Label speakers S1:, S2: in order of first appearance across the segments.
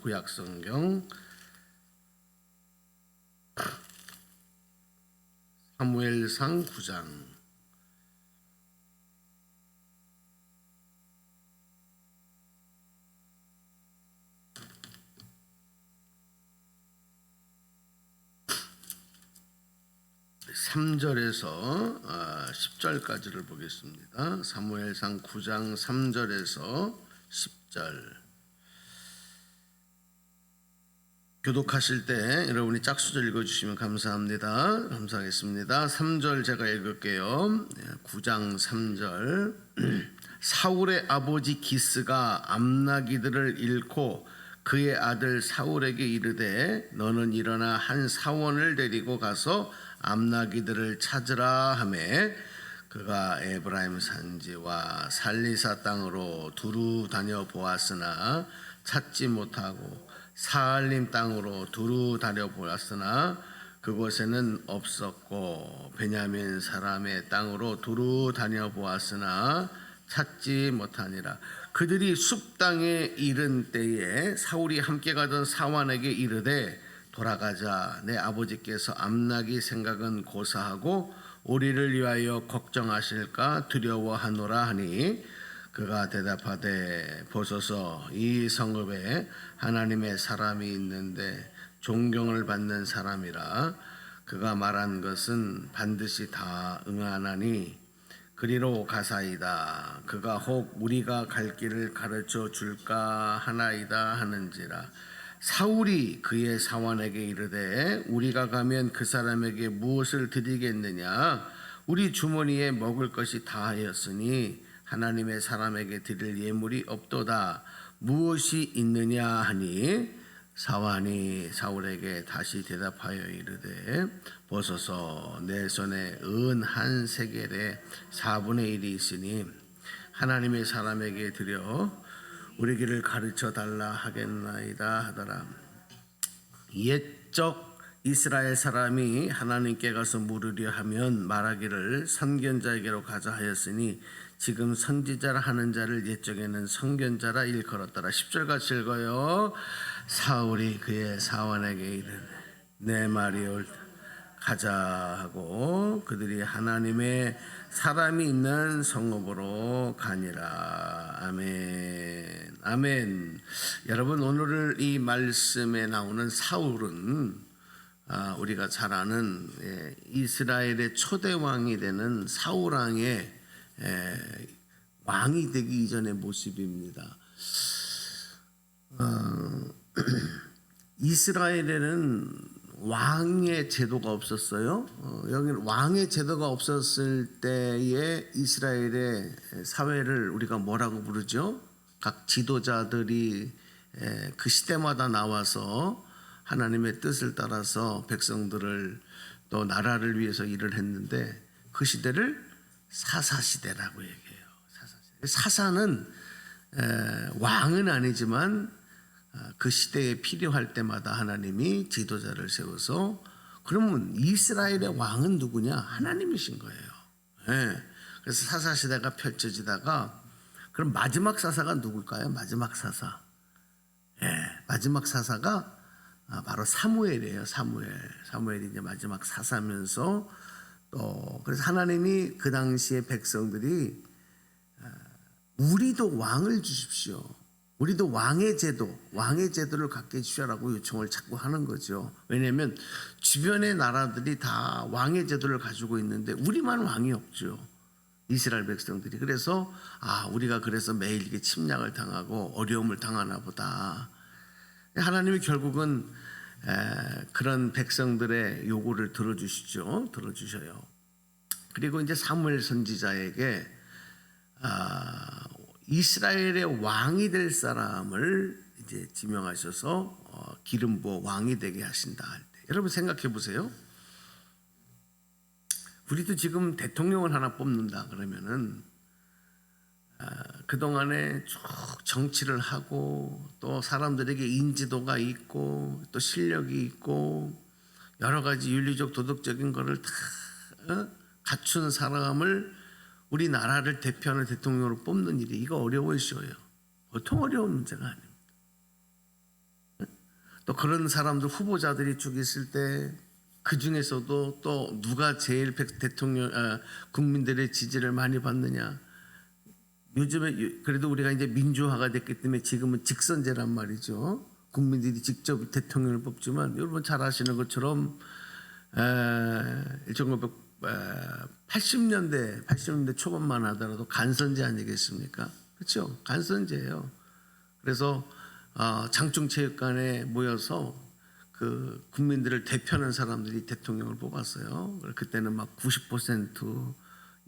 S1: 구약 성경 사무엘상 9장 삼절에서 10절까지를 보겠습니다. 사무엘상 9장 3절에서 10절. 교독하실 때 여러분이 짝수절 읽어주시면 감사합니다. 감사하겠습니다. 3절 제가 읽을게요. 9장 3절 사울의 아버지 기스가 암나기들을 잃고 그의 아들 사울에게 이르되 너는 일어나 한 사원을 데리고 가서 암나기들을 찾으라 하매 그가 에브라임 산지와 살리사 땅으로 두루 다녀 보았으나 찾지 못하고 사알림 땅으로 두루 다녀 보았으나 그곳에는 없었고 베냐민 사람의 땅으로 두루 다녀 보았으나 찾지 못하니라. 그들이 숲 땅에 이른 때에 사울이 함께 가던 사환에게 이르되 돌아가자. 내 아버지께서 암나기 생각은 고사하고 우리를 위하여 걱정하실까 두려워하노라 하니 그가 대답하되 보소서 이 성읍에 하나님의 사람이 있는데 존경을 받는 사람이라. 그가 말한 것은 반드시 다 응하나니 그리로 가사이다. 그가 혹 우리가 갈 길을 가르쳐 줄까 하나이다 하는지라. 사울이 그의 사환에게 이르되 우리가 가면 그 사람에게 무엇을 드리겠느냐? 우리 주머니에 먹을 것이 다하였으니 하나님의 사람에게 드릴 예물이 없도다. 무엇이 있느냐 하니 사환이 사울에게 다시 대답하여 이르되 보소서 내 손에 은 한 세겔에 4분의 1이 있으니 하나님의 사람에게 드려 우리 길을 가르쳐 달라 하겠나이다 하더라. 옛적 이스라엘 사람이 하나님께 가서 물으려 하면 말하기를 선견자에게로 가자 하였으니 지금 선지자라 하는 자를 옛적에는 선견자라 일컬었더라. 10절 같이 읽어요. 사울이 그의 사원에게 이르되 내 말이 옳다 가자 하고 그들이 하나님의 사람이 있는 성읍으로 가니라. 아멘. 아멘. 여러분 오늘 이 말씀에 나오는 사울은 아, 우리가 잘 아는 예, 이스라엘의 초대 왕이 되는 사울 왕의 예, 왕이 되기 이전의 모습입니다. 어, 이스라엘에는 왕의 제도가 없었어요. 어, 여기는 왕의 제도가 없었을 때의 이스라엘의 사회를 우리가 뭐라고 부르죠? 각 지도자들이 에, 그 시대마다 나와서 하나님의 뜻을 따라서 백성들을 또 나라를 위해서 일을 했는데 그 시대를 사사 시대라고 얘기해요. 사사 에, 왕은 아니지만 아, 그 시대에 필요할 때마다 하나님이 지도자를 세워서 그러면 이스라엘의 왕은 누구냐? 하나님이신 거예요. 예. 그래서 사사 시대가 펼쳐지다가 그럼 마지막 사사가 누굴까요? 마지막 사사. 예. 마지막 사사가 아, 바로 사무엘이에요. 사무엘. 사무엘이 이제 마지막 사사면서 또 그래서 하나님이 그 당시에 백성들이 아, 우리도 왕을 주십시오. 우리도 왕의 제도, 왕의 제도를 갖게 해주시라고 요청을 자꾸 하는 거죠. 왜냐하면 주변의 나라들이 다 왕의 제도를 가지고 있는데 우리만 왕이 없죠. 이스라엘 백성들이 그래서 아 우리가 그래서 매일 이게 침략을 당하고 어려움을 당하나 보다. 하나님이 결국은 에, 그런 백성들의 요구를 들어주시죠. 들어주셔요. 그리고 이제 사무엘 선지자에게 아, 이스라엘의 왕이 될 사람을 이제 지명하셔서 어, 기름 부어 왕이 되게 하신다 할 때. 여러분 생각해 보세요. 우리도 지금 대통령을 하나 뽑는다 그러면은 아, 그동안에 쭉 정치를 하고 또 사람들에게 인지도가 있고 또 실력이 있고 여러 가지 윤리적 도덕적인 거를 다 어? 갖춘 사람을 우리나라를 대표하는 대통령으로 뽑는 일이 이거 어려워요, 쉬워요. 보통 어려운 문제가 아닙니다. 또 그런 사람들 후보자들이 쭉 있을 때 그 중에서도 또 누가 제일 백- 대통령 아, 국민들의 지지를 많이 받느냐 요즘에 유- 그래도 우리가 이제 민주화가 됐기 때문에 지금은 직선제란 말이죠. 국민들이 직접 대통령을 뽑지만 여러분 잘 아시는 것처럼 1980년대 80년대 초반만 하더라도 간선제 아니겠습니까? 그렇죠? 간선제예요. 그래서 어, 장충체육관에 모여서 그 국민들을 대표하는 사람들이 대통령을 뽑았어요. 그때는 막 90%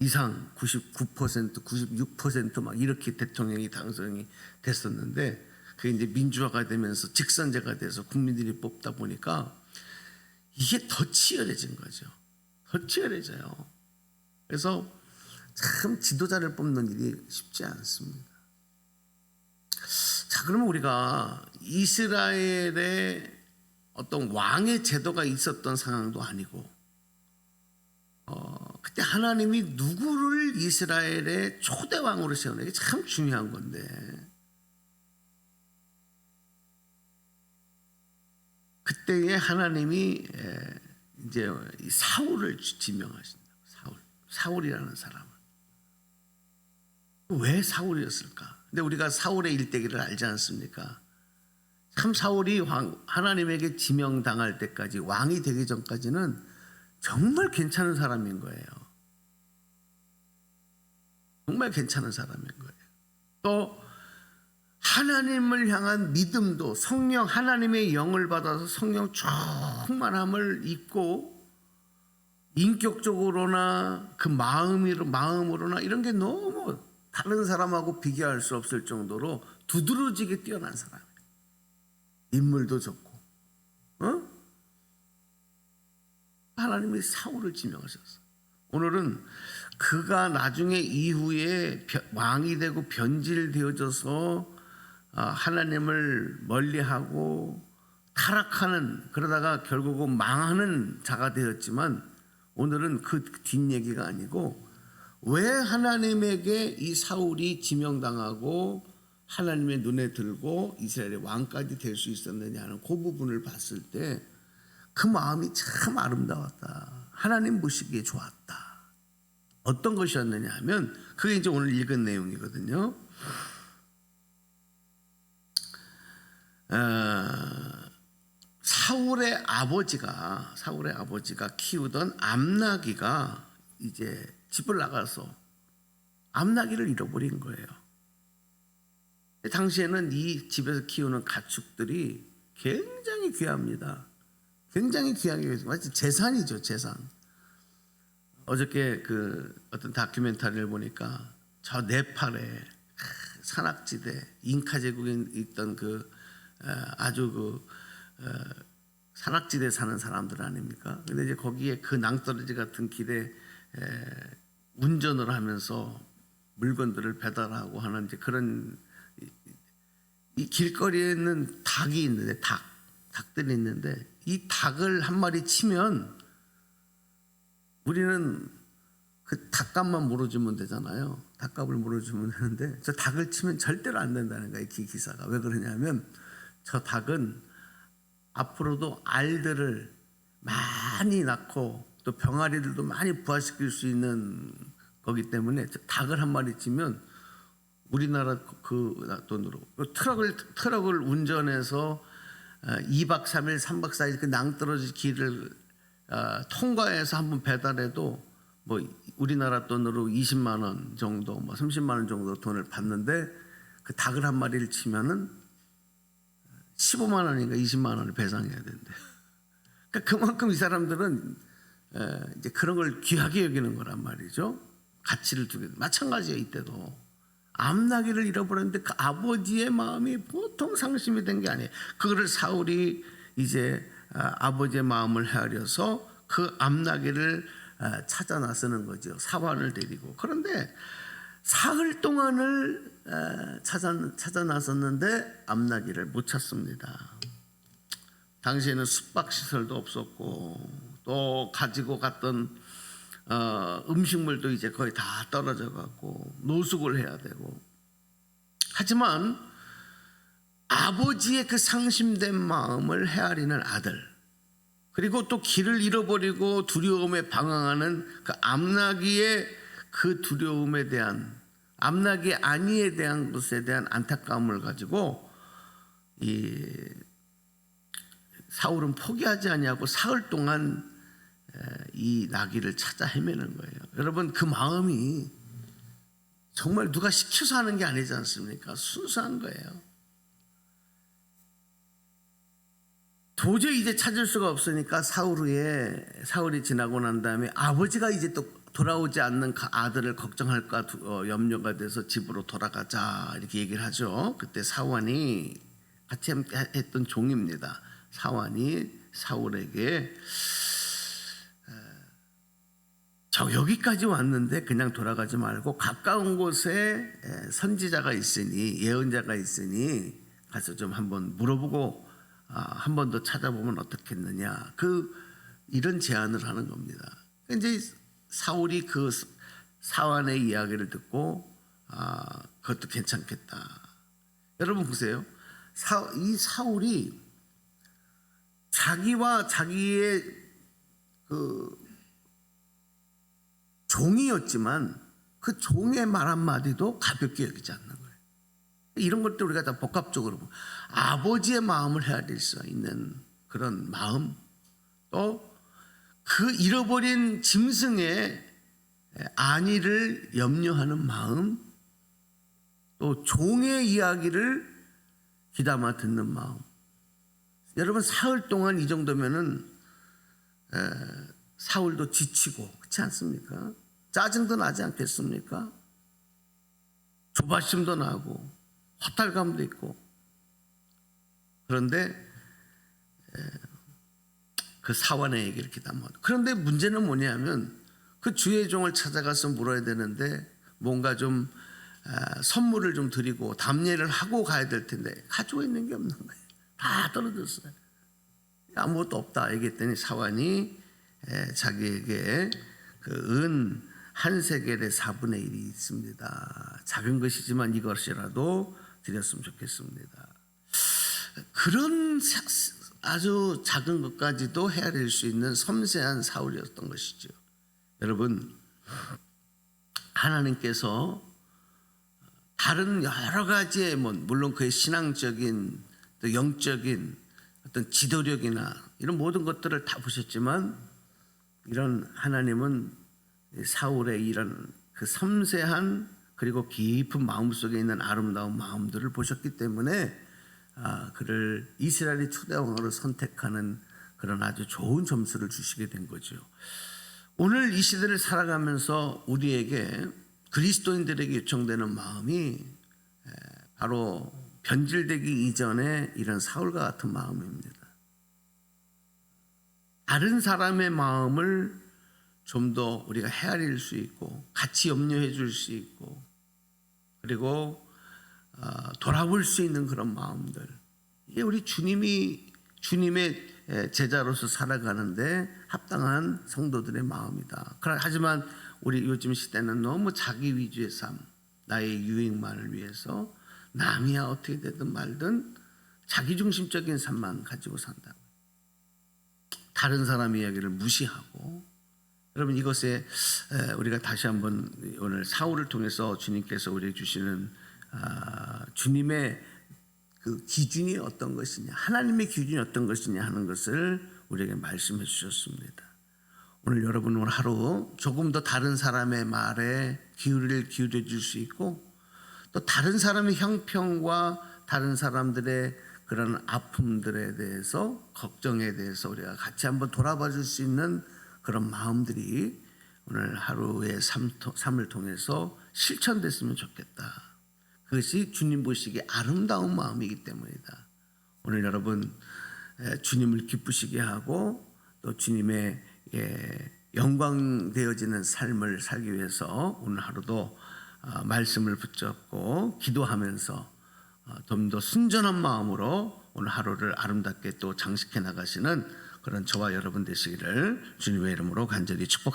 S1: 이상 99% 96%막 이렇게 대통령이 당선이 됐었는데 그게 이제 민주화가 되면서 직선제가 돼서 국민들이 뽑다 보니까 이게 더 치열해진 거죠. 더 치열해져요. 그래서 참 지도자를 뽑는 일이 쉽지 않습니다. 자, 그러면 우리가 이스라엘의 어떤 왕의 제도가 있었던 상황도 아니고, 어, 그때 하나님이 누구를 이스라엘의 초대 왕으로 세우는 게 참 중요한 건데, 그때에 하나님이 에, 이제 이 사울을 지명하신다. 사울, 사울이라는 사람을 왜 사울이었을까? 근데 우리가 사울의 일대기를 알지 않습니까? 참 사울이 왕, 하나님에게 지명당할 때까지 왕이 되기 전까지는 정말 괜찮은 사람인 거예요. 정말 괜찮은 사람인 거예요. 또 하나님을 향한 믿음도 성령 하나님의 영을 받아서 성령 충만함을 입고 인격적으로나 그 마음으로 마음으로나 이런 게 너무 다른 사람하고 비교할 수 없을 정도로 두드러지게 뛰어난 사람이에요. 인물도 좋고, 어? 하나님이 사울을 지명하셨어. 오늘은 그가 나중에 이후에 변- 왕이 되고 변질되어져서 아, 하나님을 멀리하고 타락하는 그러다가 결국은 망하는 자가 되었지만 오늘은 그 뒷얘기가 아니고 왜 하나님에게 이 사울이 지명당하고 하나님의 눈에 들고 이스라엘의 왕까지 될 수 있었느냐는 그 부분을 봤을 때 그 마음이 참 아름다웠다. 하나님 보시기에 좋았다. 어떤 것이었느냐 하면 그게 이제 오늘 읽은 내용이거든요. 어, 사울의 아버지가 사울의 아버지가 키우던 암나기가 이제 집을 나가서 암나기를 잃어버린 거예요. 당시에는 이 집에서 키우는 가축들이 굉장히 귀합니다. 굉장히 귀하게 마치 재산이죠, 재산. 어저께 그 어떤 다큐멘터리를 보니까 저 네팔에 산악지대 잉카 제국에 있던 그 어, 아주 그 어, 산악지대 사는 사람들 아닙니까? 근데 이제 거기에 그 낭떠러지 같은 길에 에, 운전을 하면서 물건들을 배달하고 하는 이제 그런 이- 이 길거리에 있는 닭이 있는데 닭 닭들이 있는데 이 닭을 한 마리 치면 우리는 그 닭값만 물어주면 되잖아요. 닭값을 물어주면 되는데 저 닭을 치면 절대로 안 된다는 거예요. 기 기사가 왜 그러냐면 저 닭은 앞으로도 알들을 많이 낳고 또 병아리들도 많이 부화시킬 수 있는 거기 때문에 저 닭을 한 마리 치면 우리나라 그 돈으로 그 트럭을 트럭을 운전해서 2박 3일, 3박 4일 그 낭떠러지 길을 어, 통과해서 한번 배달해도 뭐 우리나라 돈으로 20만 원 정도, 뭐 30만 원 정도 돈을 받는데 그 닭을 한 마리를 치면은 15만 원인가 20만 원을 배상해야 된대. 그러니까 그만큼 이 사람들은 에, 이제 그런 걸 귀하게 여기는 거란 말이죠. 가치를 두게 마찬가지예요 이때도 암나기를 잃어버렸는데 그 아버지의 마음이 보통 상심이 된 게 아니에요. 그거를 사울이 이제 아, 아버지의 마음을 헤아려서 그 암나기를 아, 찾아 나서는 거죠. 사환을 데리고 그런데 사흘 동안을 아, 찾아 찾아 나섰는데 암나기를 못 찾습니다. 당시에는 숙박 시설도 없었고 또 가지고 갔던 어, 음식물도 이제 거의 다 떨어져 갖고 노숙을 해야 되고. 하지만 아버지의 그 상심된 마음을 헤아리는 아들 그리고 또 길을 잃어버리고 두려움에 방황하는 그 암나기의 그 두려움에 대한 암나기 아니에 대한 것에 대한 안타까움을 가지고 이 사울은 포기하지 아니하고 사흘 동안 에, 이 나귀를 찾아 헤매는 거예요. 여러분 그 마음이 정말 누가 시켜서 하는 게 아니지 않습니까? 순수한 거예요. 도저히 이제 찾을 수가 없으니까 사울 후에 사울이 지나고 난 다음에 아버지가 이제 또 돌아오지 않는 그 아들을 걱정할까 두- 어, 염려가 돼서 집으로 돌아가자 이렇게 얘기를 하죠. 그때 사완이 같이 했던 종입니다. 사완이 사울에게 어, 저 여기까지 왔는데 그냥 돌아가지 말고 가까운 곳에 에, 선지자가 있으니 예언자가 있으니 가서 좀 한번 물어보고 아, 한번 더 찾아보면 어떻겠느냐 그 이런 제안을 하는 겁니다. 이제 사울이 그 사완의 이야기를 듣고 아 그것도 괜찮겠다. 여러분 보세요. 사, 이 사울이 자기와 자기의 그 종이었지만 그 종의 말 한마디도 가볍게 여기지 않는 거예요. 이런 것들 우리가 다 복합적으로 아버지의 마음을 헤아릴 수 있는 그런 마음 또 그 잃어버린 짐승의 안위를 염려하는 마음 또 종의 이야기를 귀담아 듣는 마음 여러분 사흘 동안 이 정도면은 에, 사울도 지치고 그렇지 않습니까? 짜증도 나지 않겠습니까? 조바심도 나고 허탈감도 있고 그런데 에, 그 사원의 얘기를 기담아 그런데 문제는 뭐냐면 그 주의 종을 찾아가서 물어야 되는데 뭔가 좀 아, 선물을 좀 드리고 담례를 하고 가야 될 텐데 가지고 있는 게 없는 거예요. 다 떨어졌어요. 아무것도 없다 얘기했더니 사환이 에, 자기에게 그 은 한 세겔의 4분의 1이 있습니다. 작은 것이지만 이것이라도 드렸으면 좋겠습니다. 그런 사- 아주 작은 것까지도 헤아릴 수 있는 섬세한 사울이었던 것이죠. 여러분 하나님께서 다른 여러 가지의 뭐 물론 그의 신앙적인 또 영적인 어떤 지도력이나 이런 모든 것들을 다 보셨지만 이런 하나님은 사울의 이런 그 섬세한 그리고 깊은 마음 속에 있는 아름다운 마음들을 보셨기 때문에 아, 그를 이스라엘의 초대 왕으로 선택하는 그런 아주 좋은 점수를 주시게 된 거죠. 오늘 이 시대를 살아가면서 우리에게 그리스도인들에게 요청되는 마음이 에, 바로 변질되기 이전에 이런 사울과 같은 마음입니다. 다른 사람의 마음을 좀 더 우리가 헤아릴 수 있고 같이 염려해 줄 수 있고 그리고 어, 돌아볼 수 있는 그런 마음들 이게 우리 주님이 주님의 에, 제자로서 살아가는데 합당한 성도들의 마음이다. 하지만 우리 요즘 시대는 너무 자기 위주의 삶, 나의 유익만을 위해서 남이야 어떻게 되든 말든 자기 중심적인 삶만 가지고 산다. 다른 사람 이야기를 무시하고 여러분 이것에 에, 우리가 다시 한번 오늘 사울을 통해서 주님께서 우리에게 주시는 아, 주님의 그 기준이 어떤 것이냐, 하나님의 기준이 어떤 것이냐 하는 것을 우리에게 말씀해 주셨습니다. 오늘 여러분 오늘 하루 조금 더 다른 사람의 말에 기울을 기울여 줄 수 있고 또 다른 사람의 형평과 다른 사람들의 그런 아픔들에 대해서 걱정에 대해서 우리가 같이 한번 돌아봐 줄 수 있는 그런 마음들이 오늘 하루의 삶, 삶을 통해서 실천됐으면 좋겠다. 그것이 주님 보시기에 아름다운 마음이기 때문이다. 오늘 여러분 에, 주님을 기쁘시게 하고 또 주님의 예, 영광 되어지는 삶을 살기 위해서 오늘 하루도 아, 말씀을 붙잡고 기도하면서 어, 좀더 순전한 마음으로 오늘 하루를 아름답게 또 장식해 나가시는 그런 저와 여러분 되시기를 주님의 이름으로 간절히 축복합니다.